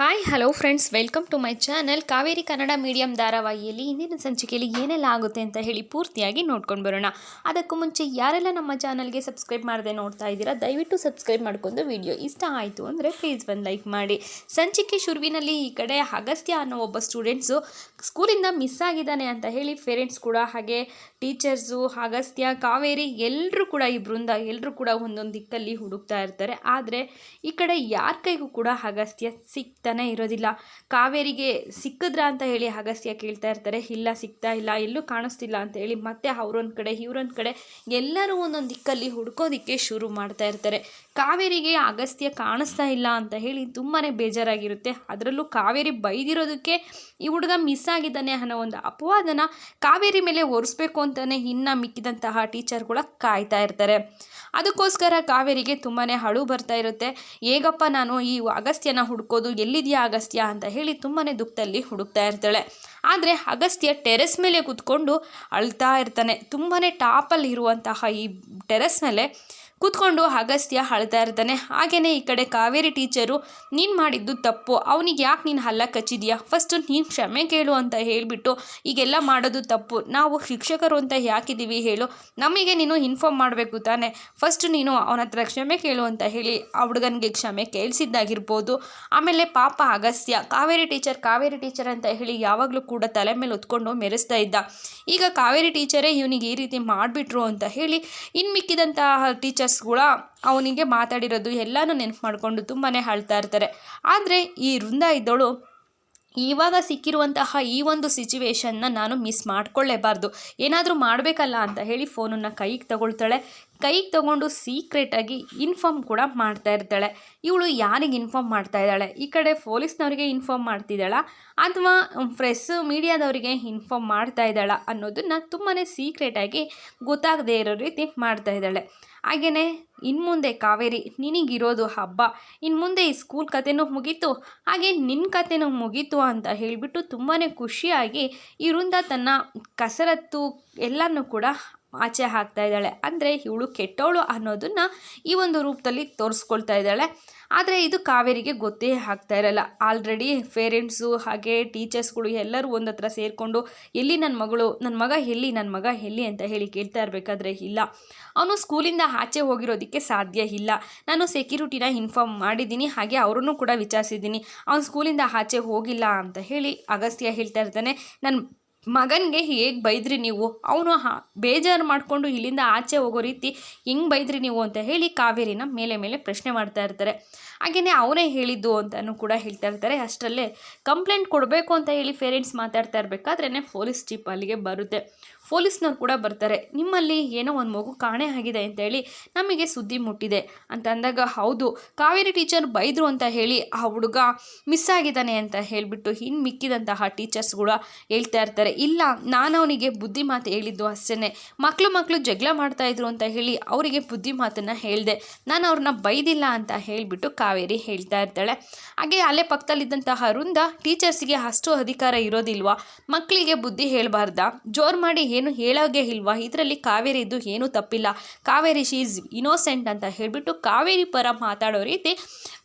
Hi hello friends welcome to my channel Kaveri Kannada medium ಧಾರಾವಾಹಿಯಲ್ಲಿ ಇಂದಿನ ಸಂಚಿಕೆಯಲ್ಲಿ ಏನೆಲ್ಲ ಆಗುತ್ತೆ ಅಂತ ಹೇಳಿ ಪೂರ್ತಿಯಾಗಿ ನೋಡ್ಕೊಂಡು ಬರೋಣ. ಅದಕ್ಕೂ ಮುಂಚೆ ಯಾರೆಲ್ಲ ನಮ್ಮ ಚಾನಲ್ಗೆ ಸಬ್ಸ್ಕ್ರೈಬ್ ಮಾಡದೆ ನೋಡ್ತಾ ಇದ್ದೀರಾ, ದಯವಿಟ್ಟು ಸಬ್ಸ್ಕ್ರೈಬ್ ಮಾಡ್ಕೊಂಡು ವಿಡಿಯೋ ಇಷ್ಟ ಆಯಿತು ಅಂದರೆ ಪ್ಲೀಸ್ ಒಂದು ಲೈಕ್ ಮಾಡಿ. ಸಂಚಿಕೆ ಶುರುವಿನಲ್ಲಿ ಈ ಕಡೆ ಅಗಸ್ತ್ಯ ಅನ್ನೋ ಒಬ್ಬ ಸ್ಟೂಡೆಂಟ್ಸು ಸ್ಕೂಲಿಂದ ಮಿಸ್ ಆಗಿದ್ದಾನೆ ಅಂತ ಹೇಳಿ ಪೇರೆಂಟ್ಸ್ ಕೂಡ, ಹಾಗೆ ಟೀಚರ್ಸು ಅಗಸ್ತ್ಯ, ಕಾವೇರಿ ಎಲ್ಲರೂ ಕೂಡ ಈ ಬೃಂದ ಎಲ್ಲರೂ ಕೂಡ ಒಂದೊಂದು ದಿಕ್ಕಲ್ಲಿ ಹುಡುಕ್ತಾ ಇರ್ತಾರೆ. ಆದರೆ ಈ ಕಡೆ ಯಾರ ಕೈಗೂ ಕೂಡ ಅಗಸ್ತ್ಯ ಸಿಗ್ತಾನೆ ಇರೋದಿಲ್ಲ. ಕಾವೇರಿಗೆ ಸಿಕ್ಕಿದ್ರಾ ಅಂತ ಹೇಳಿ ಅಗಸ್ತ್ಯ ಕೇಳ್ತಾ ಇರ್ತಾರೆ. ಇಲ್ಲ, ಸಿಗ್ತಾ ಇಲ್ಲ, ಎಲ್ಲೂ ಕಾಣಿಸ್ತಿಲ್ಲ ಅಂತ ಹೇಳಿ ಮತ್ತೆ ಅವ್ರೊಂದು ಕಡೆ, ಇವ್ರೊಂದು ಕಡೆ ಎಲ್ಲರೂ ಒಂದೊಂದು ದಿಕ್ಕಲ್ಲಿ ಹುಡ್ಕೋದಿಕ್ಕೆ ಶುರು ಮಾಡ್ತಾ ಇರ್ತಾರೆ. ಕಾವೇರಿಗೆ ಅಗಸ್ತ್ಯ ಕಾಣಿಸ್ತಾ ಇಲ್ಲ ಅಂತ ಹೇಳಿ ತುಂಬಾ ಬೇಜಾರಾಗಿರುತ್ತೆ. ಅದರಲ್ಲೂ ಕಾವೇರಿ ಬೈದಿರೋದಕ್ಕೆ ಈ ಹುಡುಗ ಮಿಸ್ ಆಗಿದ್ದಾನೆ ಅನ್ನೋ ಒಂದು ಅಪವಾದನ ಕಾವೇರಿ ಮೇಲೆ ಒರೆಸ್ಬೇಕು ಅಂತಲೇ ಇನ್ನು ಮಿಕ್ಕಿದಂತಹ ಟೀಚರ್ಗಳ ಕಾಯ್ತಾ ಇರ್ತಾರೆ. ಅದಕ್ಕೋಸ್ಕರ ಕಾವೇರಿಗೆ ತುಂಬಾ ಅಳು ಬರ್ತಾ ಇರುತ್ತೆ. ಹೇಗಪ್ಪ ನಾನು ಈ ಅಗಸ್ತ್ಯನ ಹುಡ್ಕೋದು ಎಲ್ಲಿದೆಯಾ ಅಗಸ್ತ್ಯ ಅಂತ ಹೇಳಿ ತುಂಬಾ ದುಃಖದಲ್ಲಿ ಹುಡುಕ್ತಾ ಇರ್ತಾಳೆ. ಆದರೆ ಅಗಸ್ತ್ಯ ಟೆರೆಸ್ ಮೇಲೆ ಕೂತ್ಕೊಂಡು ಅಳ್ತಾ ಇರ್ತಾನೆ. ತುಂಬಾ ಟಾಪಲ್ಲಿ ಇರುವಂತಹ ಈ ಟೆರೆಸ್ ಮೇಲೆ ಕೂತ್ಕೊಂಡು ಅಗಸ್ತ್ಯ ಅಳ್ತಾ ಇರ್ತಾನೆ. ಹಾಗೆಯೇ ಈ ಕಡೆ ಕಾವೇರಿ ಟೀಚರು, ನೀನು ಮಾಡಿದ್ದು ತಪ್ಪು. ಅವನಿಗೆ ಯಾಕೆ ನೀನು ಹಲ್ಲ ಕಚ್ಚಿದ್ಯಾ? ಫಸ್ಟು ನೀನು ಕ್ಷಮೆ ಕೇಳು ಅಂತ ಹೇಳಿಬಿಟ್ಟು ಈಗೆಲ್ಲ ಮಾಡೋದು ತಪ್ಪು. ನಾವು ಶಿಕ್ಷಕರು ಅಂತ ಯಾಕಿದ್ದೀವಿ ಹೇಳು. ನಮಗೆ ನೀನು ಇನ್ಫಾರ್ಮ್ ಮಾಡಬೇಕು ತಾನೆ. ಫಸ್ಟ್ ನೀನು ಅವನ ಹತ್ರ ಕ್ಷಮೆ ಕೇಳು ಅಂತ ಹೇಳಿ ಆ ಹುಡುಗನಿಗೆ ಕ್ಷಮೆ ಕೇಳಿಸಿದ್ದಾಗಿರ್ಬೋದು. ಆಮೇಲೆ ಪಾಪ ಅಗಸ್ತ್ಯ, ಕಾವೇರಿ ಟೀಚರ್ ಕಾವೇರಿ ಟೀಚರ್ ಅಂತ ಹೇಳಿ ಯಾವಾಗಲೂ ಕೂಡ ತಲೆ ಮೇಲೆ ಹೊತ್ಕೊಂಡು ಮೆರೆಸ್ತಾ ಇದ್ದ. ಈಗ ಕಾವೇರಿ ಟೀಚರೇ ಇವನಿಗೆ ಈ ರೀತಿ ಮಾಡಿಬಿಟ್ರು ಅಂತ ಹೇಳಿ ಇನ್ನು ಮಿಕ್ಕಿದಂತಹ ಟೀಚರ್ಸ್ಗಳ ಅವನಿಗೆ ಮಾತಾಡಿರೋದು ಎಲ್ಲನೂ ನೆನಪು ಮಾಡಿಕೊಂಡು ತುಂಬಾ ಅಳ್ತಾ ಇರ್ತಾರೆ. ಆದರೆ ಈ ವೃಂದ ಇದ್ದವಳು ಇವಾಗ ಸಿಕ್ಕಿರುವಂತಹ ಈ ಒಂದು ಸಿಚುವೇಶನ್ನ ನಾನು ಮಿಸ್ ಮಾಡ್ಕೊಳ್ಳೇಬಾರ್ದು. ಏನಾದರೂ ಮಾಡಬೇಕಲ್ಲ ಅಂತ ಹೇಳಿ ಫೋನನ್ನು ಕೈಗೆ ತಗೊಳ್ತಾಳೆ. ಕೈಗೆ ತಗೊಂಡು ಸೀಕ್ರೆಟಾಗಿ ಇನ್ಫಾರ್ಮ್ ಕೂಡ ಮಾಡ್ತಾ ಇರ್ತಾಳೆ. ಇವಳು ಯಾರಿಗೆ ಇನ್ಫಾರ್ಮ್ ಮಾಡ್ತಾ ಇದ್ದಾಳೆ? ಈ ಕಡೆ ಪೊಲೀಸ್ನವರಿಗೆ ಇನ್ಫಾರ್ಮ್ ಮಾಡ್ತಿದ್ದಾಳ ಅಥವಾ ಪ್ರೆಸ್ ಮೀಡಿಯಾದವರಿಗೆ ಇನ್ಫಾರ್ಮ್ ಮಾಡ್ತಾ ಇದ್ದಾಳ ಅನ್ನೋದನ್ನು ತುಂಬಾ ಸೀಕ್ರೆಟಾಗಿ ಗೊತ್ತಾಗದೇ ಇರೋ ರೀತಿ ಮಾಡ್ತಾ ಇದ್ದಾಳೆ. ಹಾಗೆಯೇ ಇನ್ನು ಮುಂದೆ ಕಾವೇರಿ ನಿನಗಿರೋದು ಹಬ್ಬ. ಇನ್ನು ಮುಂದೆ ಈ ಸ್ಕೂಲ್ ಕತೆನೂ ಮುಗೀತು. ಹಾಗೆ ನಿನ್ನ ಕತೆನೂ ಮುಗೀತು ಅಂತ ಹೇಳಿಬಿಟ್ಟು ತುಂಬಾ ಖುಷಿಯಾಗಿ ಇವರಿಂದ ತನ್ನ ಕಸರತ್ತು ಎಲ್ಲನೂ ಕೂಡ ಆಚೆ ಹಾಕ್ತಾ ಇದ್ದಾಳೆ. ಅಂದರೆ ಇವಳು ಕೆಟ್ಟವಳು ಅನ್ನೋದನ್ನು ಈ ಒಂದು ರೂಪದಲ್ಲಿ ತೋರಿಸ್ಕೊಳ್ತಾ ಇದ್ದಾಳೆ. ಆದರೆ ಇದು ಕಾವೇರಿಗೆ ಗೊತ್ತೇ ಆಗ್ತಾ ಇರಲ್ಲ. ಆಲ್ರೆಡಿ ಪೇರೆಂಟ್ಸು ಹಾಗೆ ಟೀಚರ್ಸ್ಗಳು ಎಲ್ಲರೂ ಒಂದು ಹತ್ರ ಸೇರಿಕೊಂಡು, ಎಲ್ಲಿ ನನ್ನ ಮಗಳು? ನನ್ನ ಮಗ ಎಲ್ಲಿ? ನನ್ನ ಮಗ ಎಲ್ಲಿ? ಅಂತ ಹೇಳಿ ಕೇಳ್ತಾ ಇರಬೇಕಾದ್ರೆ ಇಲ್ಲ. ಅವನು ಸ್ಕೂಲಿಂದ ಆಚೆ ಹೋಗಿರೋದಕ್ಕೆ ಸಾಧ್ಯ ಇಲ್ಲ. ನಾನು ಸೆಕ್ಯೂರಿಟಿನ ಇನ್ಫಾರ್ಮ್ ಮಾಡಿದ್ದೀನಿ. ಹಾಗೆ ಅವರನ್ನು ಕೂಡ ವಿಚಾರಿಸಿದ್ದೀನಿ. ಅವನು ಸ್ಕೂಲಿಂದ ಆಚೆ ಹೋಗಿಲ್ಲ ಅಂತ ಹೇಳಿ ಅಗಸ್ತ್ಯ ಹೇಳ್ತಾ ಇರ್ತಾನೆ. ನನ್ನ ಮಗನಿಗೆ ಹೇಗೆ ಬೈದ್ರಿ ನೀವು? ಅವನು ಹಾ, ಬೇಜಾರು ಮಾಡಿಕೊಂಡು ಇಲ್ಲಿಂದ ಆಚೆ ಹೋಗೋ ರೀತಿ ಹೆಂಗೆ ಬೈದ್ರಿ ನೀವು ಅಂತ ಹೇಳಿ ಕಾವೇರಿನ ಮೇಲೆ ಮೇಲೆ ಪ್ರಶ್ನೆ ಮಾಡ್ತಾ ಇರ್ತಾರೆ. ಹಾಗೆಯೇ ಅವನೇ ಹೇಳಿದ್ದು ಅಂತಲೂ ಕೂಡ ಹೇಳ್ತಾ ಇರ್ತಾರೆ. ಅಷ್ಟರಲ್ಲೇ ಕಂಪ್ಲೇಂಟ್ ಕೊಡಬೇಕು ಅಂತ ಹೇಳಿ ಪೇರೆಂಟ್ಸ್ ಮಾತಾಡ್ತಾ ಇರಬೇಕಾದ್ರೇ ಪೊಲೀಸ್ ಜೀಪ್ ಅಲ್ಲಿಗೆ ಬರುತ್ತೆ. ಪೊಲೀಸ್ನವ್ರು ಕೂಡ ಬರ್ತಾರೆ. ನಿಮ್ಮಲ್ಲಿ ಏನೋ ಒಂದು ಮಗು ಕಾಣೆ ಆಗಿದೆ ಅಂತ ಹೇಳಿ ನಮಗೆ ಸುದ್ದಿ ಮುಟ್ಟಿದೆ ಅಂತ ಅಂದಾಗ ಹೌದು, ಕಾವೇರಿ ಟೀಚರ್ ಬೈದರು ಅಂತ ಹೇಳಿ ಆ ಹುಡುಗ ಮಿಸ್ ಆಗಿದ್ದಾನೆ ಅಂತ ಹೇಳಿಬಿಟ್ಟು ಇನ್ನು ಮಿಕ್ಕಿದಂತಹ ಟೀಚರ್ಸ್ಗಳು ಹೇಳ್ತಾ ಇರ್ತಾರೆ. ಇಲ್ಲ, ನಾನು ಅವನಿಗೆ ಬುದ್ಧಿ ಮಾತು ಹೇಳಿದ್ದು ಅಷ್ಟೇ ಮಕ್ಕಳು ಮಕ್ಕಳು ಜಗಳ ಮಾಡ್ತಾ ಇದ್ರು ಅಂತ ಹೇಳಿ ಅವರಿಗೆ ಬುದ್ಧಿ ಮಾತನ್ನು ಹೇಳಿದೆ. ನಾನು ಅವ್ರನ್ನ ಬೈದಿಲ್ಲ ಅಂತ ಹೇಳಿಬಿಟ್ಟು ಕಾವೇರಿ ಹೇಳ್ತಾ ಇರ್ತಾಳೆ. ಹಾಗೆ ಅಲ್ಲೇ ಪಕ್ಕದಲ್ಲಿದ್ದಂತಹ ವೃಂದ ಟೀಚರ್ಸ್ಗೆ ಅಷ್ಟು ಅಧಿಕಾರ ಇರೋದಿಲ್ವಾ? ಮಕ್ಕಳಿಗೆ ಬುದ್ಧಿ ಹೇಳಬಾರ್ದ? ಜೋರು ಮಾಡಿ ಏನು ಹೇಳೋಗೆ ಇಲ್ವಾ? ಇದರಲ್ಲಿ ಕಾವೇರಿದ್ದು ಏನೂ ತಪ್ಪಿಲ್ಲ. ಕಾವೇರಿ ಶಿ ಈಸ್ ಇನೋಸೆಂಟ್ ಅಂತ ಹೇಳಿಬಿಟ್ಟು ಕಾವೇರಿ ಪರ ಮಾತಾಡೋ ರೀತಿ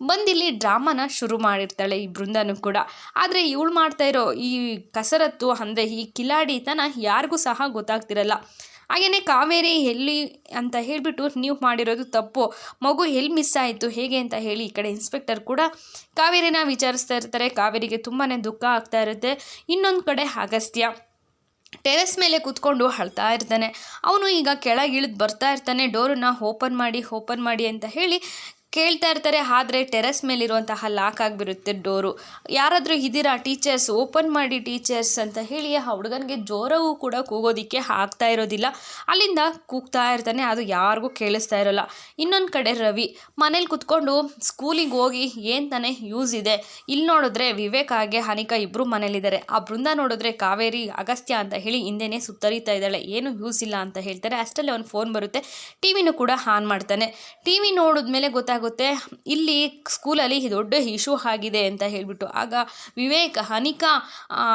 ಬಂದಿಲ್ಲಿ ಡ್ರಾಮಾನ ಶುರು ಮಾಡಿರ್ತಾಳೆ ಈ ಬೃಂದನೂ ಕೂಡ. ಆದರೆ ಇವಳು ಮಾಡ್ತಾ ಇರೋ ಈ ಕಸರತ್ತು ಅಂದರೆ ಈ ಕಿಲಾಡಿತನ ಯಾರಿಗೂ ಸಹ ಗೊತ್ತಾಗ್ತಿರಲ್ಲ. ಹಾಗೆಯೇ ಕಾವೇರಿ ಎಲ್ಲಿ ಅಂತ ಹೇಳಿಬಿಟ್ಟು ನೀವು ಮಾಡಿರೋದು ತಪ್ಪು. ಮಗು ಎಲ್ಲಿ ಮಿಸ್ ಆಯಿತು, ಹೇಗೆ ಅಂತ ಹೇಳಿ ಈ ಕಡೆ ಇನ್ಸ್ಪೆಕ್ಟರ್ ಕೂಡ ಕಾವೇರಿನ ವಿಚಾರಿಸ್ತಾ ಇರ್ತಾರೆ. ಕಾವೇರಿಗೆ ತುಂಬಾ ದುಃಖ ಆಗ್ತಾ ಇರುತ್ತೆ. ಇನ್ನೊಂದು ಕಡೆ ಅಗಸ್ತ್ಯ. ಟೆರೆಸ್ ಮೇಲೆ ಕೂತ್ಕೊಂಡು ಅಳ್ತಾ ಇರ್ತಾನೆ. ಅವನು ಈಗ ಕೆಳಗೆ ಇಳಿದು ಬರ್ತಾ ಇರ್ತಾನೆ. ಡೋರನ್ನ ಓಪನ್ ಮಾಡಿ ಓಪನ್ ಮಾಡಿ ಅಂತ ಹೇಳಿ ಕೇಳ್ತಾ ಇರ್ತಾರೆ, ಆದರೆ ಟೆರೆಸ್ ಮೇಲಿರುವಂತಹ ಲಾಕ್ ಆಗಿಬಿರುತ್ತೆ ಡೋರು. ಯಾರಾದರೂ ಇದ್ದೀರಾ ಟೀಚರ್ಸ್? ಓಪನ್ ಮಾಡಿ ಟೀಚರ್ಸ್ ಅಂತ ಹೇಳಿ ಆ ಹುಡುಗನಿಗೆ ಜೋರವೂ ಕೂಡ ಕೂಗೋದಿಕ್ಕೆ ಆಗ್ತಾ ಇರೋದಿಲ್ಲ. ಅಲ್ಲಿಂದ ಕೂಗ್ತಾ ಇರ್ತಾನೆ, ಅದು ಯಾರಿಗೂ ಕೇಳಿಸ್ತಾ ಇರೋಲ್ಲ. ಇನ್ನೊಂದು ಕಡೆ ರವಿ, ಮನೇಲಿ ಕುತ್ಕೊಂಡು ಸ್ಕೂಲಿಗೆ ಹೋಗಿ ಏನು ತಾನೇ ಯೂಸ್ ಇದೆ? ಇಲ್ಲಿ ನೋಡಿದ್ರೆ ವಿವೇಕ್ ಹಾಗೆ ಹನಿಕಾ ಇಬ್ಬರು ಮನೇಲಿದ್ದಾರೆ. ಆ ಬೃಂದ ನೋಡಿದ್ರೆ ಕಾವೇರಿ, ಅಗಸ್ತ್ಯ ಅಂತ ಹೇಳಿ ಹಿಂದೆನೇ ಸುತ್ತರಿತಾ ಇದ್ದಾಳೆ. ಏನು ಯೂಸ್ ಇಲ್ಲ ಅಂತ ಹೇಳ್ತಾರೆ. ಅಷ್ಟರಲ್ಲಿ ಅವ್ನು ಫೋನ್ ಬರುತ್ತೆ. ಟಿ ವಿನೂ ಕೂಡ ಆನ್ ಮಾಡ್ತಾನೆ. ಟಿ ವಿ ನೋಡಿದ್ಮೇಲೆ ಗೊತ್ತಾಗುತ್ತೆ ಆಗುತ್ತೆ ಇಲ್ಲಿ ಸ್ಕೂಲಲ್ಲಿ ದೊಡ್ಡ ಇಶ್ಯೂ ಆಗಿದೆ ಅಂತ ಹೇಳಿಬಿಟ್ಟು. ಆಗ ವಿವೇಕ್, ಅನಿಕಾ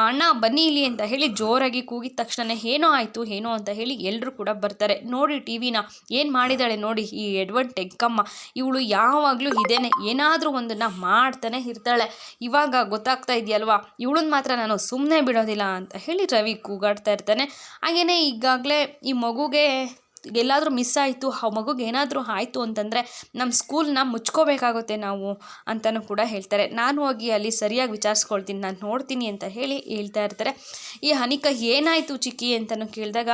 ಅಣ್ಣ ಬನ್ನಿ ಇಲ್ಲಿ ಅಂತ ಹೇಳಿ ಜೋರಾಗಿ ಕೂಗಿದ ತಕ್ಷಣ ಏನೋ ಆಯಿತು, ಏನೋ ಅಂತ ಹೇಳಿ ಎಲ್ಲರೂ ಕೂಡ ಬರ್ತಾರೆ. ನೋಡಿ ಟಿ ವಿನ ಏನು ಮಾಡಿದ್ದಾಳೆ ನೋಡಿ ಈ ಎಡ್ವರ್ಡ್ ಟೆಕ್ಕಮ್ಮ ಇವಳು ಯಾವಾಗಲೂ ಇದೇನೆ, ಏನಾದರೂ ಒಂದನ್ನು ಮಾಡ್ತಾನೆ ಇರ್ತಾಳೆ. ಇವಾಗ ಗೊತ್ತಾಗ್ತಾ ಇದೆಯಲ್ವಾ ಇವಳನ್ನ ಮಾತ್ರ ನಾನು ಸುಮ್ಮನೆ ಬಿಡೋದಿಲ್ಲ ಅಂತ ಹೇಳಿ ರವಿ ಕೂಗಾಡ್ತಾ ಇರ್ತಾನೆ. ಹಾಗೆಯೇ ಈಗಾಗಲೇ ಈ ಮಗುಗೆ ಎಲ್ಲಾದರೂ ಮಿಸ್ ಆಯಿತು, ಆ ಮಗುಗೆ ಏನಾದರೂ ಆಯಿತು ಅಂತಂದರೆ ನಮ್ಮ ಸ್ಕೂಲ್ನ ಮುಚ್ಕೋಬೇಕಾಗುತ್ತೆ ನಾವು ಅಂತಲೂ ಕೂಡ ಹೇಳ್ತಾರೆ. ನಾನು ಹೋಗಿ ಅಲ್ಲಿ ಸರಿಯಾಗಿ ವಿಚಾರಿಸ್ಕೊಳ್ತೀನಿ, ನಾನು ನೋಡ್ತೀನಿ ಅಂತ ಹೇಳಿ ಹೇಳ್ತಾ ಇರ್ತಾರೆ. ಈ ಅನಿಕಾ ಏನಾಯಿತು ಚಿಕ್ಕಿ ಅಂತಲೂ ಕೇಳಿದಾಗ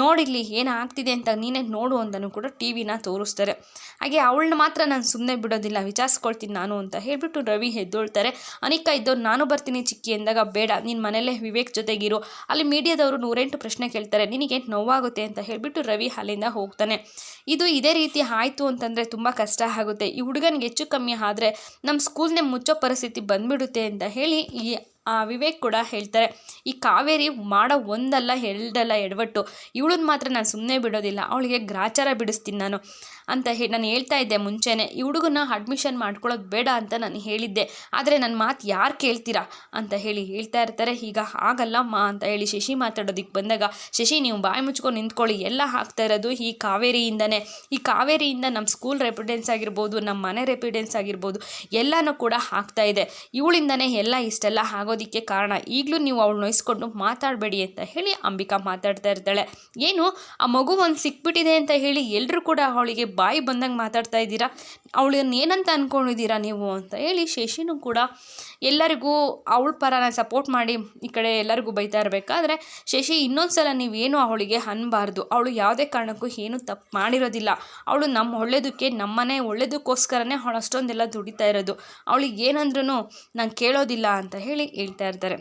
ನೋಡಿಲ್ಲಿ ಏನಾಗ್ತಿದೆ ಅಂತ ನೀನೇ ನೋಡು ಅಂತಲೂ ಕೂಡ ಟಿ ವಿನ ತೋರಿಸ್ತಾರೆ. ಹಾಗೆ ಅವಳನ್ನ ಮಾತ್ರ ನಾನು ಸುಮ್ಮನೆ ಬಿಡೋದಿಲ್ಲ, ವಿಚಾರಿಸ್ಕೊಳ್ತೀನಿ ನಾನು ಅಂತ ಹೇಳಿಬಿಟ್ಟು ರವಿ ಎದ್ದೊಳ್ತಾರೆ ಅನಿಕಾ ಇದ್ದವ್ರು ನಾನು ಬರ್ತೀನಿ ಚಿಕ್ಕಿ ಅಂದಾಗ ಬೇಡ, ನೀನು ಮನೇಲೇ ವಿವೇಕ್ ಜೊತೆಗಿರು. ಅಲ್ಲಿ ಮೀಡಿಯಾದವರು ನೂರೆಂಟು ಪ್ರಶ್ನೆ ಕೇಳ್ತಾರೆ ನಿನಗೆ ನೋವಾಗುತ್ತೆ? ಅಂತ ಹೇಳಿಬಿಟ್ಟು ರವಿ ಅಲ್ಲಿಂದ ಹೋಗ್ತಾನೆ. ಇದು ಇದೇ ರೀತಿ ಆಯಿತು ಅಂತಂದರೆ ತುಂಬ ಕಷ್ಟ ಆಗುತ್ತೆ. ಈ ಹುಡುಗನಿಗೆ ಹೆಚ್ಚು ಕಮ್ಮಿ ಆದರೆ ನಮ್ಮ ಸ್ಕೂಲ್ನೇ ಮುಚ್ಚೋ ಪರಿಸ್ಥಿತಿ ಬಂದ್ಬಿಡುತ್ತೆ ಅಂತ ಹೇಳಿ ಈ ವಿವೇಕ್ ಕೂಡ ಹೇಳ್ತಾರೆ, ಈ ಕಾವೇರಿ ಮಾಡೋ ಒಂದಲ್ಲ ಎರಡಲ್ಲ ಎಡವಟ್ಟು. ಇವಳನ್ನ ಮಾತ್ರ ನಾನು ಸುಮ್ಮನೆ ಬಿಡೋದಿಲ್ಲ, ಅವಳಿಗೆ ಗ್ರಾಚಾರ ಬಿಡಿಸ್ತೀನಿ ನಾನು ಅಂತ ಹೇಳಿ ನಾನು ಹೇಳ್ತಾ ಇದ್ದೆ ಮುಂಚೆನೇ. ಈ ಹುಡುಗನ ಅಡ್ಮಿಷನ್ ಮಾಡ್ಕೊಳ್ಳೋದು ಬೇಡ ಅಂತ ನಾನು ಹೇಳಿದ್ದೆ. ಆದರೆ ನನ್ನ ಮಾತು ಯಾರು ಕೇಳ್ತೀರಾ? ಅಂತ ಹೇಳಿ ಹೇಳ್ತಾ ಇರ್ತಾರೆ. ಈಗ ಆಗಲ್ಲಮ್ಮ ಅಂತ ಹೇಳಿ ಶಶಿ ಮಾತಾಡೋದಕ್ಕೆ ಬಂದಾಗ, ಶಶಿ, ನೀವು ಬಾಯಿ ಮುಚ್ಕೊಂಡು ನಿಂತ್ಕೊಳ್ಳಿ. ಎಲ್ಲ ಹಾಕ್ತಾ ಇರೋದು ಈ ಕಾವೇರಿಯಿಂದನೇ. ಈ ಕಾವೇರಿಯಿಂದ ನಮ್ಮ ಸ್ಕೂಲ್ ರೆಪಿಡೆನ್ಸ್ ಆಗಿರ್ಬೋದು ನಮ್ಮ ಮನೆ ರೆಪಿಡೆನ್ಸ್ ಆಗಿರ್ಬೋದು, ಎಲ್ಲನೂ ಕೂಡ ಹಾಕ್ತಾ ಇದೆ. ಇವಳಿಂದನೇ ಎಲ್ಲ ಇಷ್ಟೆಲ್ಲ ಆಗೋದಕ್ಕೆ ಕಾರಣ. ಈಗಲೂ ನೀವು ಅವಳು ನೋಯಿಸ್ಕೊಂಡು ಮಾತಾಡಬೇಡಿ ಅಂತ ಹೇಳಿ ಅಂಬಿಕಾ ಮಾತಾಡ್ತಾ ಇರ್ತಾಳೆ. ಏನು, ಆ ಮಗು ಒಂದು ಸಿಕ್ಬಿಟ್ಟಿದೆ ಅಂತ ಹೇಳಿ ಎಲ್ಲರೂ ಕೂಡ ಅವಳಿಗೆ ಬಾಯಿ ಬಂದಂಗೆ ಮಾತಾಡ್ತಾ ಇದ್ದೀರಾ? ಅವಳನ್ನ ಏನಂತ ಅಂದ್ಕೊಂಡಿದ್ದೀರಾ ನೀವು ಅಂತ ಹೇಳಿ ಶಶಿನೂ ಕೂಡ ಎಲ್ಲರಿಗೂ ಅವಳ ಪರನ ಸಪೋರ್ಟ್ ಮಾಡಿ ಈ ಕಡೆ ಎಲ್ಲರಿಗೂ ಬೈತಾ ಇರಬೇಕಾದ್ರೆ ಶಶಿ ಇನ್ನೊಂದು ಸಲ ನೀವೇನು ಅವಳಿಗೆ ಅನ್ನಬಾರ್ದು ಅವಳು ಯಾವುದೇ ಕಾರಣಕ್ಕೂ ಏನು ತಪ್ಪು ಮಾಡಿರೋದಿಲ್ಲ. ಅವಳು ನಮ್ಮ ಒಳ್ಳೇದಕ್ಕೆ ನಮ್ಮನೆ ಒಳ್ಳೇದಕ್ಕೋಸ್ಕರನೇ ಅವಳು ಅಷ್ಟೊಂದೆಲ್ಲ ದುಡಿತಾ ಇರೋದು. ಅವಳಿಗೆ ಏನಂದ್ರೂ ನಾನು ಕೇಳೋದಿಲ್ಲ ಅಂತ ಹೇಳಿ ಹೇಳ್ತಾ ಇರ್ತಾರೆ.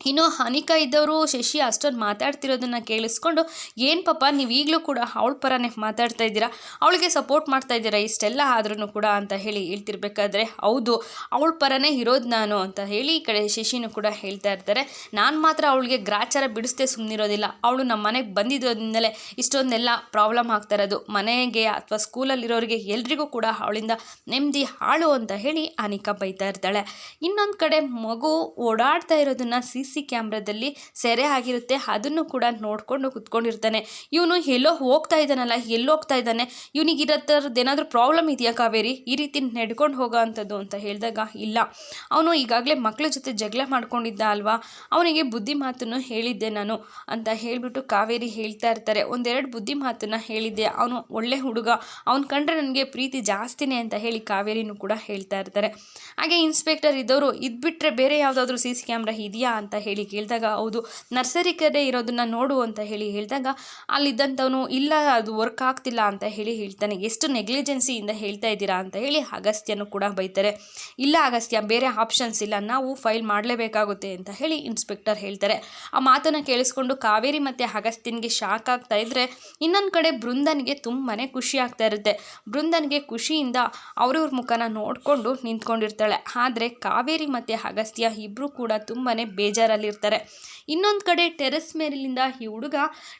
ಇನ್ನು ಅನಿಕಾ ಇದ್ದವರು ಶಶಿ ಅಷ್ಟೊಂದು ಮಾತಾಡ್ತಿರೋದನ್ನು ಕೇಳಿಸ್ಕೊಂಡು, ಏನು ಪಾಪ ನೀವು ಈಗಲೂ ಕೂಡ ಅವಳ ಪರನೇ ಮಾತಾಡ್ತಾ ಇದ್ದೀರಾ? ಅವಳಿಗೆ ಸಪೋರ್ಟ್ ಮಾಡ್ತಾ ಇದ್ದೀರಾ? ಇಷ್ಟೆಲ್ಲ ಆದ್ರೂ ಕೂಡ ಅಂತ ಹೇಳಿ ಹೇಳ್ತಿರ್ಬೇಕಾದ್ರೆ, ಹೌದು, ಅವಳ ಪರನೇ ಇರೋದು ನಾನು ಅಂತ ಹೇಳಿ ಈ ಕಡೆ ಶಶಿನೂ ಕೂಡ ಹೇಳ್ತಾ ಇರ್ತಾರೆ. ನಾನು ಮಾತ್ರ ಅವಳಿಗೆ ಗ್ರಾಚಾರ ಬಿಡಿಸ್ದೆ ಸುಮ್ಮನಿರೋದಿಲ್ಲ ಅವಳು ನಮ್ಮ ಮನೆಗೆ ಬಂದಿದ್ದೋದಿಂದಲೇ ಇಷ್ಟೊಂದೆಲ್ಲ ಪ್ರಾಬ್ಲಮ್ ಆಗ್ತಾ ಇರೋದು. ಮನೆಗೆ ಅಥವಾ ಸ್ಕೂಲಲ್ಲಿರೋರಿಗೆ ಎಲ್ರಿಗೂ ಕೂಡ ಅವಳಿಂದ ನೆಮ್ಮದಿ ಹಾಳು ಅಂತ ಹೇಳಿ ಅನಿಕಾ ಬೈತಾ ಇರ್ತಾಳೆ. ಇನ್ನೊಂದು ಕಡೆ ಮಗು ಓಡಾಡ್ತಾ ಇರೋದನ್ನ ಸಿ ಸಿ ಕ್ಯಾಮ್ರಾದಲ್ಲಿ ಸೆರೆ ಆಗಿರುತ್ತೆ, ಅದನ್ನು ಕೂಡ ನೋಡಿಕೊಂಡು ಕುತ್ಕೊಂಡಿರ್ತಾನೆ. ಇವನು ಎಲ್ಲೋ ಹೋಗ್ತಾ ಇದ್ದಾನಲ್ಲ, ಎಲ್ಲೋ ಹೋಗ್ತಾ ಇದ್ದಾನೆ? ಇವನಿಗೆ ಇರೋ ಥರದ್ದು ಏನಾದರೂ ಪ್ರಾಬ್ಲಮ್ ಇದೆಯಾ ಕಾವೇರಿ? ಈ ರೀತಿ ನಡ್ಕೊಂಡು ಹೋಗೋ ಅಂಥದ್ದು ಅಂತ ಹೇಳಿದಾಗ ಇಲ್ಲ. ಅವನು ಈಗಾಗಲೇ ಮಕ್ಕಳ ಜೊತೆ ಜಗಳ ಮಾಡ್ಕೊಂಡಿದ್ದ ಅಲ್ವಾ? ಅವನಿಗೆ ಬುದ್ಧಿ ಮಾತನ್ನು ಹೇಳಿದ್ದೆ ನಾನು ಅಂತ ಹೇಳಿಬಿಟ್ಟು ಕಾವೇರಿ ಹೇಳ್ತಾ ಇರ್ತಾರೆ. ಒಂದೆರಡು ಬುದ್ಧಿ ಮಾತನ್ನು ಹೇಳಿದ್ದೆ. ಅವನು ಒಳ್ಳೆ ಹುಡುಗ. ಅವ್ನು ಕಂಡ್ರೆ ನನಗೆ ಪ್ರೀತಿ ಜಾಸ್ತಿನೇ ಅಂತ ಹೇಳಿ ಕಾವೇರಿನೂ ಕೂಡ ಹೇಳ್ತಾ ಇರ್ತಾರೆ. ಹಾಗೆ ಇನ್ಸ್ಪೆಕ್ಟರ್ ಇದ್ದವರು ಇದ್ಬಿಟ್ರೆ ಬೇರೆ ಯಾವುದಾದ್ರೂ ಸಿ ಸಿ ಕ್ಯಾಮ್ರಾ ಇದೆಯಾ ಅಂತ ಹೇಳಿ ಕೇಳಿದಾಗ, ಹೌದು, ನರ್ಸರಿ ಕಡೆ ಇರೋದನ್ನ ನೋಡು ಅಂತ ಹೇಳಿ ಹೇಳಿದಾಗ, ಅಲ್ಲಿದ್ದಂಥವನು, ಇಲ್ಲ, ಅದು ವರ್ಕ್ ಆಗ್ತಿಲ್ಲ ಅಂತ ಹೇಳಿ ಹೇಳ್ತಾನೆ. ಎಷ್ಟು ನೆಗ್ಲಿಜೆನ್ಸಿಯಿಂದ ಹೇಳ್ತಾ ಇದ್ದೀರಾ ಅಂತ ಹೇಳಿ ಅಗಸ್ತ್ಯನು ಕೂಡ ಬೈತಾರೆ. ಇಲ್ಲ ಅಗಸ್ತ್ಯ, ಬೇರೆ ಆಪ್ಷನ್ಸ್ ಇಲ್ಲ, ನಾವು ಫೈಲ್ ಮಾಡಲೇಬೇಕಾಗುತ್ತೆ ಅಂತ ಹೇಳಿ ಇನ್ಸ್ಪೆಕ್ಟರ್ ಹೇಳ್ತಾರೆ. ಆ ಮಾತನ್ನು ಕೇಳಿಸ್ಕೊಂಡು ಕಾವೇರಿ ಮತ್ತು ಅಗಸ್ತ್ಯನಿಗೆ ಶಾಕ್ ಆಗ್ತಾ ಇದ್ದರೆ ಇನ್ನೊಂದು ಕಡೆ ಬೃಂದನ್ಗೆ ತುಂಬಾ ಖುಷಿ ಆಗ್ತಾ ಇರುತ್ತೆ. ಬೃಂದನ್ಗೆ ಖುಷಿಯಿಂದ ಅವ್ರವ್ರ ಮುಖನ ನೋಡಿಕೊಂಡು ನಿಂತ್ಕೊಂಡಿರ್ತಾಳೆ. ಆದರೆ ಕಾವೇರಿ ಮತ್ತು ಅಗಸ್ತ್ಯ ಇಬ್ಬರು ಕೂಡ ತುಂಬಾ ಬೇಜಾರಲ್ಲಿರ್ತಾರೆ ಇನ್ನೊಂದು ಕಡೆ ಟೆರೆಸ್ ಮೇಲಿಂದ ಈ ಹುಡುಗ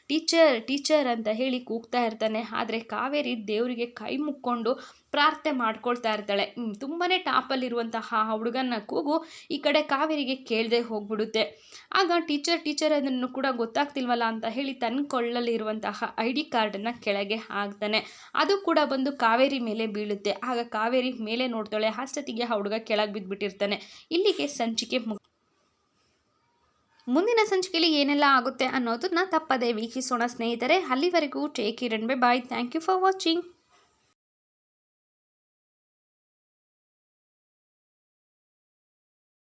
ಟೀಚರ್ ಟೀಚರ್ ಅಂತ ಹೇಳಿ ಕೂಗ್ತಾ ಇರ್ತಾನೆ. ಆದರೆ ಕಾವೇರಿ ದೇವರಿಗೆ ಕೈ ಮುಕ್ಕೊಂಡು ಪ್ರಾರ್ಥನೆ ಮಾಡ್ಕೊಳ್ತಾ ಇರ್ತಾಳೆ. ತುಂಬಾ ಟಾಪಲ್ಲಿರುವಂತಹ ಆ ಹುಡುಗನ ಕೂಗು ಈ ಕಡೆ ಕಾವೇರಿಗೆ ಕೇಳದೆ ಹೋಗ್ಬಿಡುತ್ತೆ. ಆಗ ಟೀಚರ್ ಟೀಚರ್ ಅದನ್ನು ಕೂಡ ಗೊತ್ತಾಗ್ತಿಲ್ವಲ್ಲ ಅಂತ ಹೇಳಿ ತನ್ನ ಕೊಳ್ಳಲ್ಲಿರುವಂತಹ ಐ ಡಿ ಕಾರ್ಡನ್ನು ಕೆಳಗೆ ಹಾಕ್ತಾನೆ. ಅದು ಕೂಡ ಬಂದು ಕಾವೇರಿ ಮೇಲೆ ಬೀಳುತ್ತೆ. ಆಗ ಕಾವೇರಿ ಮೇಲೆ ನೋಡ್ತಾಳೆ. ಅಷ್ಟೊತ್ತಿಗೆ ಆ ಹುಡುಗ ಕೆಳಗೆ ಬಿದ್ದುಬಿಟ್ಟಿರ್ತಾನೆ ಇಲ್ಲಿಗೆ ಸಂಚಿಕೆ ಮುಗ್ ಮುಂದಿನ ಸಂಚಿಕೆಯಲ್ಲಿ ಏನೆಲ್ಲ ಆಗುತ್ತೆ ಅನ್ನೋದನ್ನ ತಪ್ಪದೆ ವೀಕ್ಷಿಸೋಣ ಸ್ನೇಹಿತರೆ. ಅಲ್ಲಿವರೆಗೂ take iron bye bye thank you for watching